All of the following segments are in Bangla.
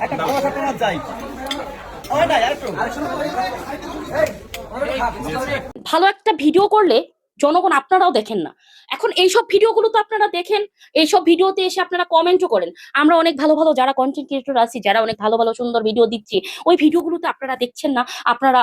একটা না ভালো একটা ভিডিও করলে জনগণ আপনারাও দেখেন না। এখন এইসব ভিডিওগুলো তো আপনারা দেখেন, এইসব ভিডিওতে এসে আপনারা কমেন্টও করেন। আমরা অনেক ভালো ভালো যারা কন্টেন্ট ক্রিয়েটর আছি, যারা অনেক ভালো ভালো সুন্দর ভিডিও দিচ্ছি, ওই ভিডিওগুলোতে আপনারা দেখছেন না, আপনারা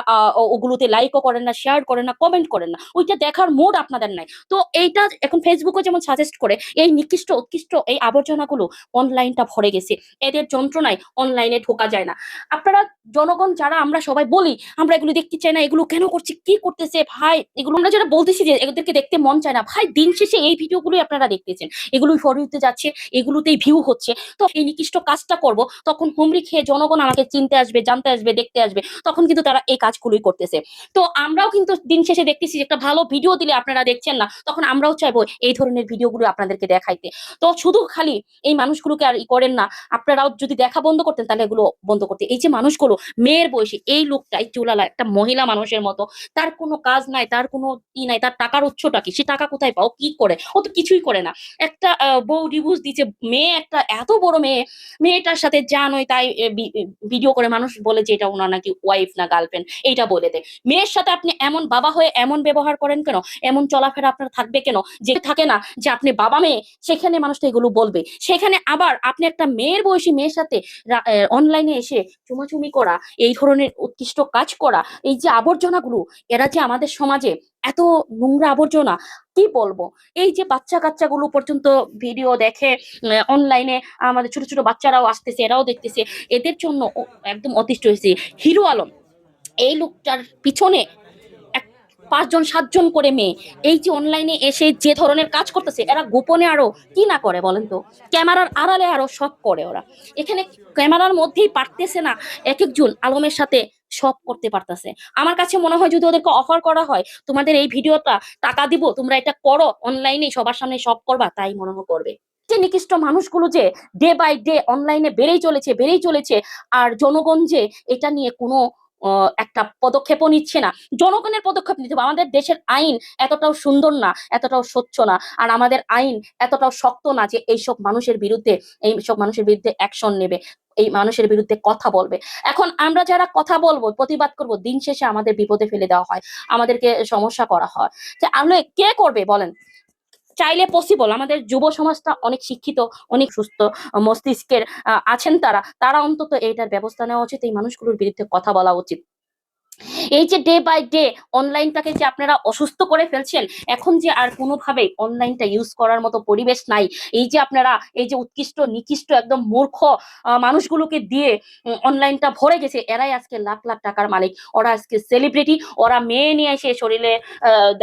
ওগুলোতে লাইকও করেন না শেয়ার করেন না কমেন্ট করেন না, ওইটা দেখার মোড আপনাদের নাই। তো এইটা এখন ফেসবুকে যেমন সাজেস্ট করে, এই নিকৃষ্ট, উৎকৃষ্ট এই আবর্জনাগুলো অনলাইনটা ভরে গেছে। এদের যন্ত্রণায় অনলাইনে ঢোকা যায় না। আপনারা জনগণ যারা, আমরা সবাই বলি, আমরা এগুলো দেখতে চাই না, এগুলো কেন করছি, কি করতেছে, ভাই, এগুলো আমরা যারা বলতেছি যে এদেরকে দেখতে মন চায় না। ভাই, দিন শেষে এই ভিডিওগুলোই আপনারা দেখতেছেন। এগুলোই ফরিতে যাচ্ছে, এগুলোতেই ভিউ হচ্ছে। তো এই নিকৃষ্ট কাজটা করব, তখন হুমড়ি খেয়ে জনগণ আমাকে চিনতে আসবে, জানতে আসবে, দেখতে আসবে, তখন কিন্তু তারা এই কাজগুলোই করতেছে। তো আমরাও কিন্তু দিন শেষে দেখতেছি একটা ভালো ভিডিও দিলে আপনারা দেখছেন না, তখন আমরাও চাইব এই ধরনের ভিডিওগুলো আপনাদেরকে দেখাইতে। তো শুধু খালি এই মানুষগুলোকে আর ই করেন না, আপনারাও যদি দেখা বন্ধ করতেন তাহলে এগুলো বন্ধ করতে। এই যে মানুষগুলো মেয়ের বয়সী, এই লোকটা এই চুলালা, একটা মহিলা মানুষের মতো। তার কোনো কাজ নাই, তার কোনো ই নাই, তার টাকার উৎসটা কি? সে টাকা কোথায় পাও? কি করে? ও তো কিছুই করে না। একটা বউ ডিভোর্স দিচ্ছে মেয়ে একটা এত বড় মেয়ে, মেয়েটার সাথে যা নয় তাই ভিডিও করে মানুষ বলে যে এটা ওনার নাকি ওয়াইফ না গার্লফ্রেন্ড এইটা বলে দেয়। মেয়ের সাথে আপনি এমন বাবা হয়ে এমন ব্যবহার করেন কেন? এমন চলাফেরা আপনার থাকবে কেন? যে থাকে না যে আপনি বাবা মেয়ে, সেখানে মানুষটা এগুলো বলবে। সেখানে আবার আপনি একটা মেয়ের বয়সী মেয়ের সাথে অনলাইনে এসে চুমাচুমি করা, এই ধরনের উৎকৃষ্ট কাজ করা, এই যে আবর্জনাগুলো, এরা যে আমাদের সমাজে এত নোংরা আবর্জনা, কি বলব? এই যে বাচ্চা কাচ্চাগুলো পর্যন্ত ভিডিও দেখে অনলাইনে আমাদের ছোট ছোট বাচ্চারাও আসতেছে, এরাও দেখতেছে, এদের জন্য একদম অতিষ্ঠ হয়েছে। হিরো আলম, এই লোকটার পিছনে পাঁচজন, সাতজন করে মেয়ে। এই যে অনলাইনে এসে যে ধরনের কাজ করতেছে, এরা গোপনে আরও কি না করে বলেন তো? ক্যামেরার আড়ালে আরও সব করে ওরা। এখানে ক্যামেরার মধ্যেই পারতেছে না এক একজন আলমের সাথে সব করতে পারতেছে। আমার কাছে মনে হয় যদি ওদেরকে অফার করা হয়, তোমাদের এই ভিডিওটা টাকা দিব, তোমরা এটা করো অনলাইনে সবার সামনে সব করবা, তাই মনে হয় করবে। যে নিকৃষ্ট মানুষগুলো যে ডে বাই ডে অনলাইনে বেড়েই চলেছে বেড়েই চলেছে, আর জনগণ যে এটা নিয়ে কোনো একটা পদক্ষেপও নিচ্ছে না। জনগণের পদক্ষেপ নিতে আমাদের দেশের আইন এতটাও সুন্দর না, এতটাও স্বচ্ছ না, আর আমাদের আইন এতটাও শক্ত না যে এইসব মানুষের বিরুদ্ধে এই সব মানুষের বিরুদ্ধে অ্যাকশন নেবে, এই মানুষের বিরুদ্ধে কথা বলবে। এখন আমরা যারা কথা বলব, প্রতিবাদ করব, দিন শেষে আমাদের বিপদে ফেলে দেওয়া হয়, আমাদেরকে সমস্যা করা হয়। যে আসলে কে করবে বলেন? চাইলে পসিবল আমাদের যুব সমাজটা অনেক শিক্ষিত, অনেক সুস্থ মস্তিষ্কের আছেন তারা তারা অন্তত এইটার ব্যবস্থা নেওয়া উচিত, এই মানুষগুলোর বিরুদ্ধে কথা বলা উচিত। এই যে ডে বাই ডে অনলাইনটাকে যে আপনারা অসুস্থ করে ফেলছেন, এখন যে আর কোনোভাবে অনলাইনটা ইউজ করার মতো পরিবেশ নাই, এই যে আপনারা এই যে উৎকৃষ্ট, নিকৃষ্ট একদম মূর্খ মানুষগুলোকে দিয়ে অনলাইনটা ভরে গেছে, এরাই আজকে লাখ লাখ টাকার মালিক। ওরা আজকে সেলিব্রিটি ওরা মেয়ে নিয়ে এসে শরীরে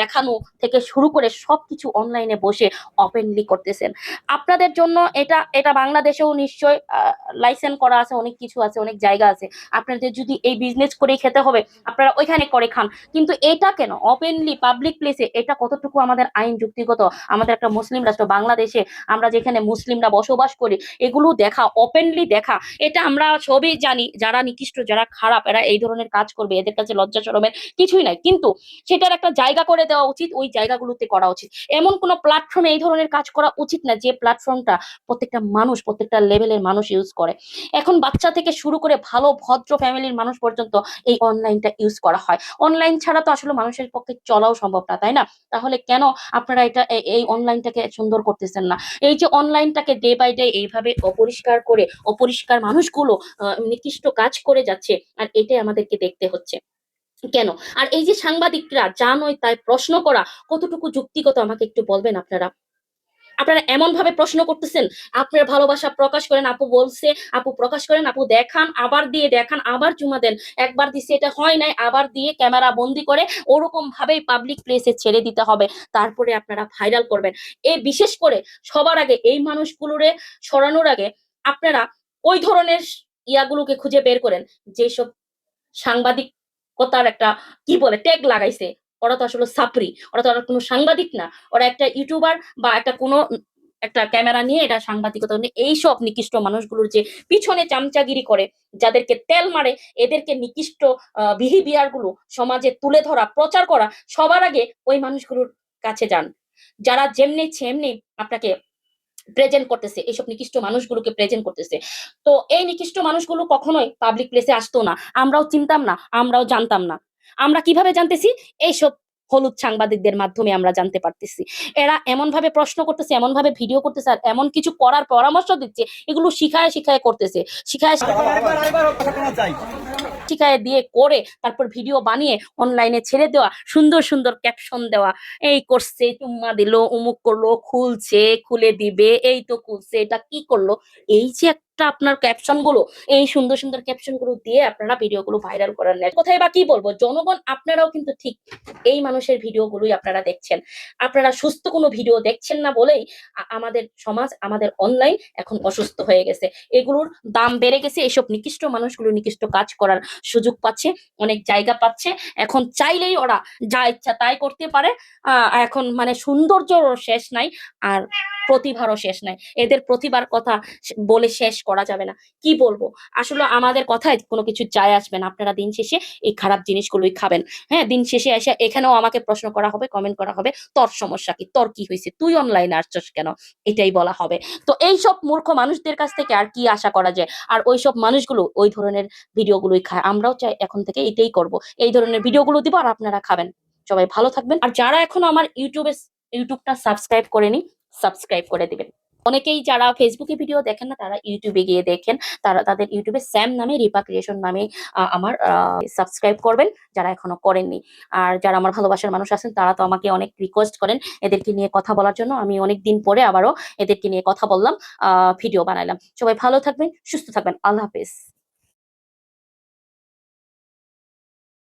দেখানো থেকে শুরু করে সবকিছু অনলাইনে বসে ওপেনলি করতেছেন। আপনাদের জন্য এটা এটা বাংলাদেশেও নিশ্চয় লাইসেন্স করা আছে, অনেক কিছু আছে, অনেক জায়গা আছে। আপনাদের যদি এই বিজনেস করেই খেতে হবে, আপনারা ওইখানে করে খান। কিন্তু এটা কেন? ওপেনলি পাবলিক প্লেসে এটা কতটুকু আমাদের আইন যুক্তিগত? আমাদের একটা মুসলিম রাষ্ট্র, বাংলাদেশে আমরা যেখানে মুসলিমরা বসবাস করি, এগুলো দেখা ওপেনলি দেখা, এটা আমরা সবই জানি। যারা নিকৃষ্ট, যারা খারাপ, এরা এই ধরনের কাজ করবে, এদের কাছে লজ্জা শরমের কিছুই নাই। কিন্তু সেটার একটা জায়গা করে দেওয়া উচিত, ওই জায়গাগুলোতে করা উচিত। এমন কোনো প্ল্যাটফর্মে এই ধরনের কাজ করা উচিত না, যে প্ল্যাটফর্মটা প্রত্যেকটা মানুষ, প্রত্যেকটা লেভেলের মানুষ ইউজ করে। এখন বাচ্চা থেকে শুরু করে ভালো, ভদ্র ফ্যামিলির মানুষ পর্যন্ত এই অনলাইনটা ইউজ করা হয়। অনলাইন ছাড়া তো আসলে মানুষের পক্ষে চলাও সম্ভব না, তাই না? তাহলে কেন আপনারা এটা এই অনলাইনটাকে সুন্দর করতেছেন না? এই যে অনলাইনটাকে ডে বাই ডে এইভাবে অপরিষ্কার করে, অপরিষ্কার মানুষগুলো নিকৃষ্ট কাজ করে যাচ্ছে, আর এটাই আমাদেরকে দেখতে হচ্ছে। কেন? আর এই যে সাংবাদিকরা যা নয় তাই প্রশ্ন করা, কতটুকু যুক্তিগত আমাকে একটু বলবেন আপনারা? আপনারা এমন ভাবে প্রশ্ন করতেছেন, আপনার ভালোবাসা প্রকাশ করেন, আপু বলছে, আপু প্রকাশ করেন, আপু দেখান, আবার দিয়ে দেখান, আবার চুমা দেন, একবার দিছে এটা হয় নাই, আবার দিয়ে ক্যামেরা বন্দি করে ওরকম ভাবেই পাবলিক প্লেসে ছেড়ে দিতে হবে, তারপরে আপনারা ভাইরাল করবেন। এ বিশেষ করে সবার আগে এই মানুষগুলোরে সরানোর আগে আপনারা ওই ধরনের ইয়াগুলোকে খুঁজে বের করেন, যেসব সাংবাদিকতার একটা কি বলে ট্যাগ লাগাইছে ওরা তো আসলে সাপরি ওরা তো আর কোনো সাংবাদিক না। ওরা একটা ইউটিউবার বা একটা কোনো একটা ক্যামেরা নিয়ে এটা সাংবাদিকতা এইসব নিকৃষ্ট মানুষগুলোর যে পিছনে চামচাগিরি করে, যাদেরকে তেল মারে, এদেরকে নিকৃষ্ট বিহেভিয়ারগুলো সমাজে তুলে ধরা, প্রচার করা, সবার আগে ওই মানুষগুলোর কাছে যান। যারা যেমনি সেমনি আপনাকে প্রেজেন্ট করতেছে এইসব নিকৃষ্ট মানুষগুলোকে প্রেজেন্ট করতেছে। তো এই নিকৃষ্ট মানুষগুলো কখনোই পাবলিক প্লেসে আসতো না। আমরাও চিনতাম না, আমরাও জানতাম না। আমরা কীভাবে জানতেছি? এইসব হলুদ সাংবাদিকদের মাধ্যমে আমরা জানতে পারতেছি। এরা এমন ভাবে প্রশ্ন করতেছে এমন ভাবে ভিডিও করতেছে আর এমন কিছু করার পরামর্শ দিচ্ছে এগুলো শিখায় শিখায় করতেছে। শিখায় শিখায় দিয়ে করে তারপর ভিডিও বানিয়ে অনলাইনে ছেড়ে দেওয়া সুন্দর সুন্দর ক্যাপশন দেওয়া। এই করছে চুম্মা দিল উমুক করল খুলছে খুলে দিবে এই তো খুলছে এটা কি করল? এই যে আপনার ক্যাপশনগুলো, এই সুন্দর সুন্দর ক্যাপশনগুলো দিয়ে আপনারা ভিডিও গুলো ভাইরাল করার নেন কোথায় বা কি বলব? জনগণ আপনারাও কিন্তু ঠিক এই মানুষের ভিডিও গুলোই আপনারা দেখছেন। আপনারা সুস্থ কোনো ভিডিও দেখছেন না বলেই আমাদের সমাজ, আমাদের অনলাইন এখন অসুস্থ হয়ে গেছে। এগুলোর দাম বেড়ে গেছে, এসব নিকৃষ্ট মানুষগুলো নিকৃষ্ট কাজ করার সুযোগ পাচ্ছে, অনেক জায়গা পাচ্ছে। এখন চাইলেই ওরা যা ইচ্ছা তাই করতে পারে। এখন মানে সৌন্দর্যরও শেষ নাই। আর প্রতিভারও শেষ নাই। এদের প্রতিভার কথা বলে শেষ করা যাবে না। কি বলব? আসলে আমাদের কথায় কোনো কিছু যায় আসবে না। আপনারা দিন শেষে এই খারাপ জিনিসগুলোই খাবেন। হ্যাঁ দিন শেষে এসে এখানেও আমাকে প্রশ্ন করা হবে কমেন্ট করা হবে, তোর সমস্যা কি? তোর কি হয়েছে? তুই অনলাইনে আসছস কেন? এটাই বলা হবে। তো এই সব মূর্খ মানুষদের কাছ থেকে আর কি আশা করা যায়? আর ওই সব মানুষগুলো ওই ধরনের ভিডিওগুলোই খায়। আমরাও চাই এখন থেকে এটাই করব। এই ধরনের ভিডিওগুলো দিব আর আপনারা খাবেন। সবাই ভালো থাকবেন। আর যারা এখন আমার ইউটিউবে ইউটিউবটা সাবস্ক্রাইব করেনি সাবস্ক্রাইব করে দিবেন। অনেকেই যারা ফেসবুকে ভিডিও দেখেন না, তারা ইউটিউবে গিয়ে দেখেন, তারা তাদের ইউটিউবে স্যাম নামে রিপা ক্রিয়েশন নামে আমার সাবস্ক্রাইব করবেন, যারা এখনও করেননি। আর যারা আমার ভালোবাসার মানুষ আছেন, তারা তো আমাকে অনেক রিকোয়েস্ট করেন এদেরকে নিয়ে কথা বলার জন্য। আমি অনেক দিন পরে আবারও এদেরকে নিয়ে কথা বললাম ভিডিও বানাইলাম। সবাই ভালো থাকবেন, সুস্থ থাকবেন। আল্লাহ হাফেজ।